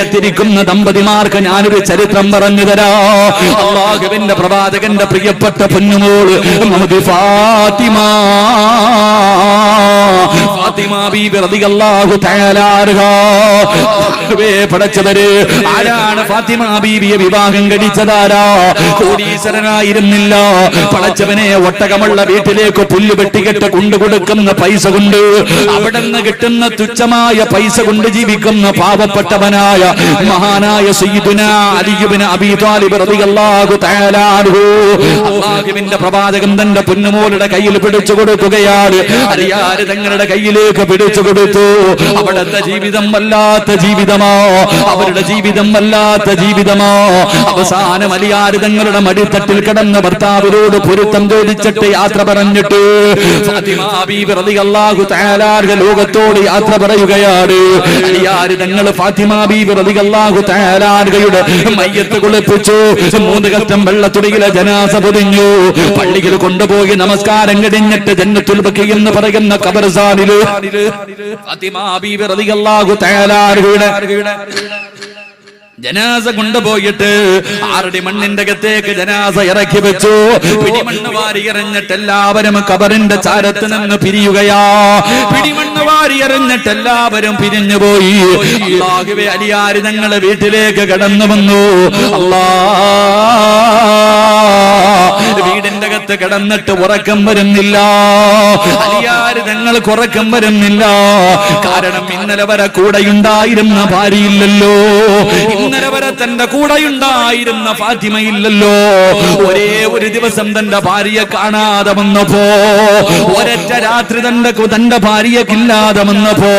വീടിനകത്തിരിക്കുന്ന ദമ്പതിമാർക്ക് ഞാനൊരു ചരിത്രം പറഞ്ഞു തരാ. അള്ളാഹുവിന്റെ പ്രവാചകന്റെ പ്രിയപ്പെട്ട പൊന്നുമോൾ ഫാത്തിമ. ആരാണ് ഫാത്തിമ ബീബിയെ വിവാഹം കഴിച്ചതാരാ? കോടീശ്വരനായിരുന്നില്ല. പടച്ചവനെ ഒട്ടകമുള്ള വീട്ടിലേക്ക് പുല്ല് വെട്ടികെട്ട് കൊണ്ടുകൊടുക്കുന്ന പൈസ കൊണ്ട് അവിടെ നിന്ന് കിട്ടുന്ന തുച്ഛമായ പൈസ കൊണ്ട് ജീവിക്കുന്ന പാവപ്പെട്ടവനായ മഹാനായ സയ്യിദുന അലിയുബിന് അബീ താലിബ് റളിയല്ലാഹു തആല അൻഹു. പ്രവാചകൻ തന്റെ പൊന്നുമോളുടെ കയ്യിൽ പിടിച്ചു കൊടുക്കുകയാണ്. അറിയാറ് തങ്ങളുടെ കയ്യിലേക്ക് പിടിച്ചു കൊടുത്തു. അവിടുത്തെ ജീവിതം വല്ലാത്ത ജീവിതമോ. അവരുടെ ജീവിതം വല്ലാത്ത ജീവിതമോ. അവസാനം അലിയാര് തങ്ങളുടെ മടിത്തട്ടിൽ കിടന്ന ഭർത്താവിനോട് പൊരുത്തം ചോദിച്ചിട്ട് യാത്ര പറഞ്ഞിട്ട് ലോകത്തോട് യാത്ര പറയുകയാണ്. അലിയാര് തങ്ങൾ ഫാത്തിമ ബീബി റളിയല്ലാഹു തആല മയ്യത്ത് കുളിപ്പിച്ചു. മൂന്ന് കഷ്ടം വെള്ളത്തുടിയിലെ ജനാസ പൊതിഞ്ഞു. പള്ളിയിൽ കൊണ്ടുപോയി നമസ്കാരം കഴിഞ്ഞിട്ട് ജന്നത്തുൽ ബക്കി എന്ന് പറയുന്ന കബർസാനിൽ ഫാത്തിമ ബീബി റളിയല്ലാഹു തആല അൻഹയുടെ ജനാസ കൊണ്ടുപോയിട്ട് ആറടി മണ്ണിന്റെ അകത്തേക്ക് ജനാസ ഇറക്കി വെച്ചു. പിടിമണ്ണ് വാരി എറിഞ്ഞിട്ട് എല്ലാവരും കബറിന്റെ ചാരത്ത് നിന്ന് പിരിയുകയാ. പിടിമണ്ണ് വാരി എറിഞ്ഞിട്ട് എല്ലാവരും പിരിഞ്ഞു പോയി. അള്ളാഹുവെ അലിയാരി ഞങ്ങളെ വീട്ടിലേക്ക് കടന്നു വന്നു. അല്ലാ അകത്ത് കിടന്നിട്ട് ഉറക്കം വരുന്നില്ല. അലിയാര് ഉറക്കം വരുന്നില്ല. കാരണം ഇന്നലെ വരെ കൂടെ ഉണ്ടായിരുന്ന ഭാര്യയില്ലല്ലോ. ഇന്നലെ വരെ തന്റെ കൂടെയുണ്ടായിരുന്ന ഫാത്തിമയില്ലല്ലോ. ഒരേ ഒരു ദിവസം തന്റെ ഭാര്യയെ കാണാതെ വന്നപ്പോ ഒരൊറ്റ രാത്രി തന്റെ തന്റെ ഭാര്യക്കില്ലാതെ വന്നപ്പോ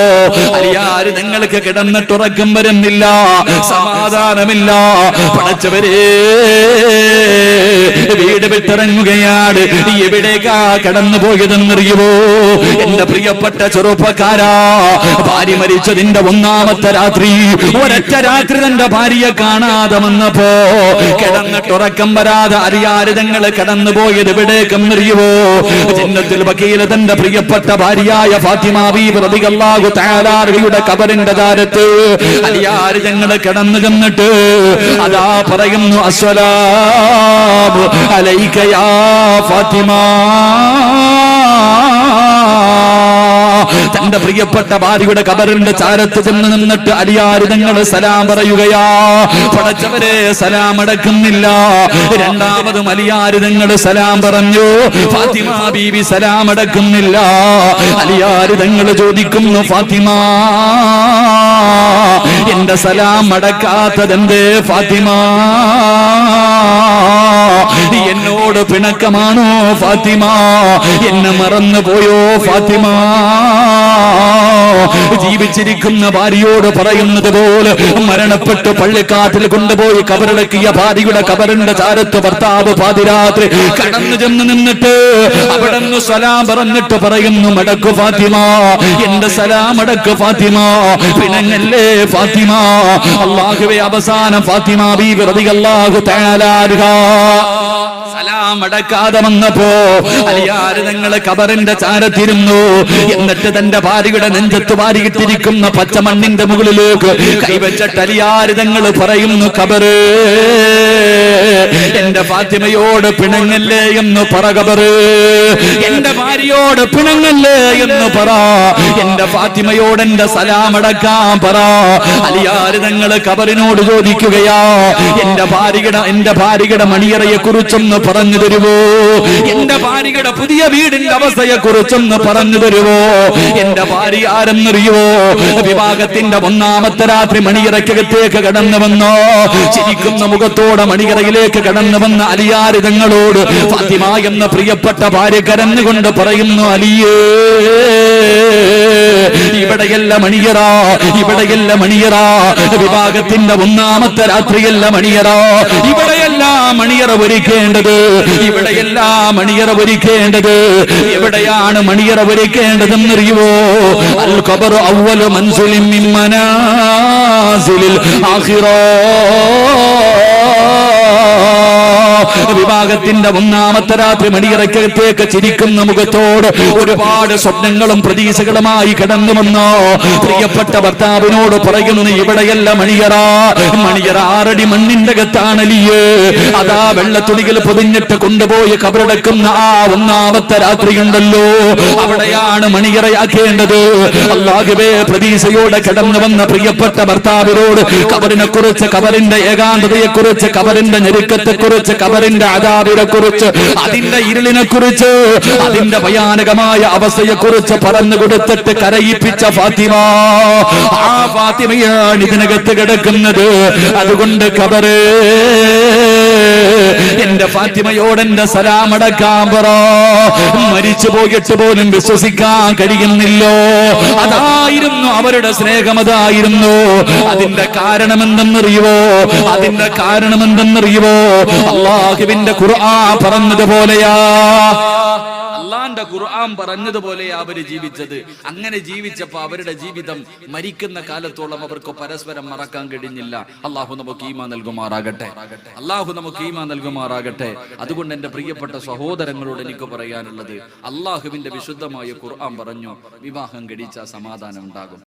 അലിയാര് നിങ്ങൾക്ക് കിടന്നിട്ട് ഉറക്കം വരുന്നില്ല. സമാധാനമില്ല. പടച്ചവരേ വീട് വിട്ടിറങ്ങുകയാണ് എവിടേക്കാ കടന്നു പോയതെന്നറിയുമോ എന്റെ പ്രിയപ്പെട്ട ചെറുപ്പക്കാരാ ഭാര്യ മരിച്ചതിന്റെ ഒന്നാമത്തെ രാത്രി ഒരൊറ്റ രാത്രി തന്റെ ഭാര്യയെ കാണാതെ വന്നപ്പോ കിടന്നിട്ടുറക്കം വരാതെ അറിയാരിതങ്ങൾ കടന്നു പോയത് എവിടേക്കെന്നറിയുമോ ചിഹ്നത്തിൽ വക്കീല തന്റെ പ്രിയപ്പെട്ട ഭാര്യയായ ഫാത്തിമ ബി റളിയല്ലാഹു തആല കബറിന്റെ താരത്ത് അലിയാര് ഞങ്ങൾ കിടന്നു ചെന്നിട്ട് അതാ പറയുന്നു അസ്വലാ അലൈക യാ ഫാത്തിമ. തന്റെ പ്രിയപ്പെട്ട ഭാര്യയുടെ കബറിന്റെ ചാരത്ത് ചെന്ന് നിന്നിട്ട് അലിയാരിതങ്ങൾ സലാം പറയുകയാ. പടച്ചവരെ സലാം അടക്കുന്നില്ല. രണ്ടാമതും അലിയാരിതങ്ങൾ സലാം പറഞ്ഞു. ഫാത്തിമ ബീവി സലാം അടക്കുന്നില്ല. അലിയാരിതങ്ങൾ ചോദിക്കുന്നു ഫാത്തിമ എന്റെ സലാം അടക്കാത്തതെന്തേ ഫാത്തിമ? എന്നോട് പിണക്കമാണോ ഫാത്തിമ? എന്നെ മറന്നു പോയോ ഫാത്തിമ? ജീവിച്ചിരിക്കുന്ന ഭാര്യയോട് പറയുന്നത് പോലെ മരണപ്പെട്ട് പള്ളിക്കാട്ടിൽ കൊണ്ടുപോയി കബറടക്കിയ ഭാര്യയുടെ കബറിന്റെ ചാരത്ത് ഭർത്താവ് പാതിരാത്രി കടന്നു ചെന്ന് നിന്നിട്ട് അവിടെ നിന്ന് സലാം പറഞ്ഞിട്ട് പറയുന്നു മടക്കു ഫാത്തിമ എന്റെ സലാം മടക്ക് ഫാത്തിമ പിണങ്ങല്ലേ ഫാത്തിമ? അള്ളാഹുവെ അവസാനം ഫാത്തിമ ബീവി റളിയല്ലാഹു തആല അൻഹാ സലാം അടക്കാതെ വന്നപ്പോ അലിയാര് ഞങ്ങൾ കബറിന്റെ ചാരത്തിരുന്നു. എന്നിട്ട് തന്റെ ഭാര്യയുടെ നെഞ്ചത്ത് വാരിയിട്ടിരിക്കുന്ന പച്ചമണ്ണിന്റെ മുകളിലേക്ക് കൈവച്ചിട്ട് അലിയാര് ഞങ്ങൾ പറയുന്നു കബറ് എന്റെ ഫാത്തിമയോട് പിണങ്ങല്ലേ എന്ന് പറ കബറ്. എന്റെ ഭാര്യയോട് പിണങ്ങല്ലേ എന്ന് പറ. എന്റെ ഫാത്തിമയോട് എന്റെ സലാമടക്കാൻ പറ. അലിയാര് നിങ്ങൾ കബറിനോട് ചോദിക്കുകയാ എന്റെ ഭാര്യയുടെ എന്റെ ഭാര്യയുടെ മണിയറയെ കുറിച്ചൊന്ന് പറഞ്ഞു തരുവോ? എന്റെ ഭാര്യയുടെ പുതിയ വീടിന്റെ അവസ്ഥയെ കുറിച്ചൊന്ന് പറഞ്ഞു തരുവോ? എന്റെ ഭാര്യ ആരെന്നറിയോ വിവാഹത്തിന്റെ ഒന്നാമത്തെ രാത്രി മണിയറയ്ക്കകത്തേക്ക് കടന്നു വന്നോ? ചിരിക്കുന്ന മുഖത്തോടെ മണിയറയിലേക്ക് കടന്നു വന്ന അലിയാരിതങ്ങളോട് ഫാത്തിമ എന്ന പ്രിയപ്പെട്ട ഭാര്യ കരഞ്ഞുകൊണ്ട് പറയുന്നു അലിയേ ഇവിടെയല്ല മണിയറാ ഇവിടെയല്ല മണിയറാ. വിഭാഗത്തിന്റെ ഒന്നാമത്തെ രാത്രിയല്ല മണിയറാ. ഇവിടെയല്ല മണിയറ ഒരുക്കേണ്ടത്. ഇവിടെയല്ല മണിയറ ഒരുക്കേണ്ടത്. എവിടെയാണ് മണിയറ ഒരുക്കേണ്ടതെന്നറിയുവോ? അൽ ഖബർ അവ്വലു മൻസിലിൻ മിൻ മനാസിലിൽ. വിവാഹത്തിന്റെ ഒന്നാമത്തെ രാത്രി മണിയറക്കകത്തേക്ക് ചിരിക്കുന്ന മുഖത്തോട് ഒരുപാട് സ്വപ്നങ്ങളും പ്രതീക്ഷകളുമായി കടന്നു വന്നോ പ്രിയപ്പെട്ട ഭർത്താവിനോട് പറയുന്നു ഇവിടെയല്ല മണിയറ. മണിയറ ആറടി മണ്ണിന്റെ കത്താണലിയേ അതാ വെള്ളത്തുണികൾ പൊതിഞ്ഞിട്ട് കൊണ്ടുപോയി കബറടക്കുന്ന ആ ഒന്നാമത്തെ രാത്രിയുണ്ടല്ലോ. അവിടെയാണ് മണിയറയാക്കേണ്ടത് അള്ളാഹുവേ പ്രതീക്ഷയോടെ കടന്നു വന്ന പ്രിയപ്പെട്ട ഭർത്താവിനോട് കബറിനെ കുറിച്ച് കബറിന്റെ ഏകാന്തതയെ കുറിച്ച് കബറിന്റെ ഞെരുക്കത്തെ കുറിച്ച് കബറിന്റെ അതാബിനെ കുറിച്ച് അതിന്റെ ഇരുളിനെ കുറിച്ച് അതിന്റെ ഭയാനകമായ അവസ്ഥയെ കുറിച്ച് പറഞ്ഞു കൊടുത്തിട്ട് കരയിപ്പിച്ച ഫാത്തിമ. ആ ഫാത്തിമയാണ് ഇതിനകത്ത് കിടക്കുന്നത്. അതുകൊണ്ട് കബറ് എന്റെ ഫാത്തിമയോട് സലാമടക്കാൻ പറ മരിച്ചു പോയിട്ട് പോലും വിശ്വസിക്കാൻ കഴിയുന്നില്ലോ. അതായിരുന്നു അവരുടെ സ്നേഹം അതായിരുന്നു. അതിന്റെ കാരണം എന്തെന്നറിയുവോ അതിന്റെ കാരണം എന്തെന്നറിയുവോ അള്ളാഹുവിന്റെ ഖുർആൻ പറഞ്ഞതുപോലെയാ. അള്ളാന്റെ ഖുർആൻ പറഞ്ഞതുപോലെ അവർ ജീവിച്ചത്. അങ്ങനെ ജീവിച്ചപ്പോ അവരുടെ ജീവിതം മരിക്കുന്ന കാലത്തോളം അവർക്ക് പരസ്പരം മറക്കാൻ കഴിഞ്ഞില്ല. അള്ളാഹു നമുക്ക് ഈമ നൽകുമാറാകട്ടെ. അള്ളാഹു നമുക്ക് ഈമ നൽകുമാറാകട്ടെ. അതുകൊണ്ട് എന്റെ പ്രിയപ്പെട്ട സഹോദരങ്ങളോട് എനിക്ക് പറയാനുള്ളത് അള്ളാഹുവിന്റെ വിശുദ്ധമായ ഖുർആൻ പറഞ്ഞു വിവാഹം കഴിച്ച സമാധാനം ഉണ്ടാകും.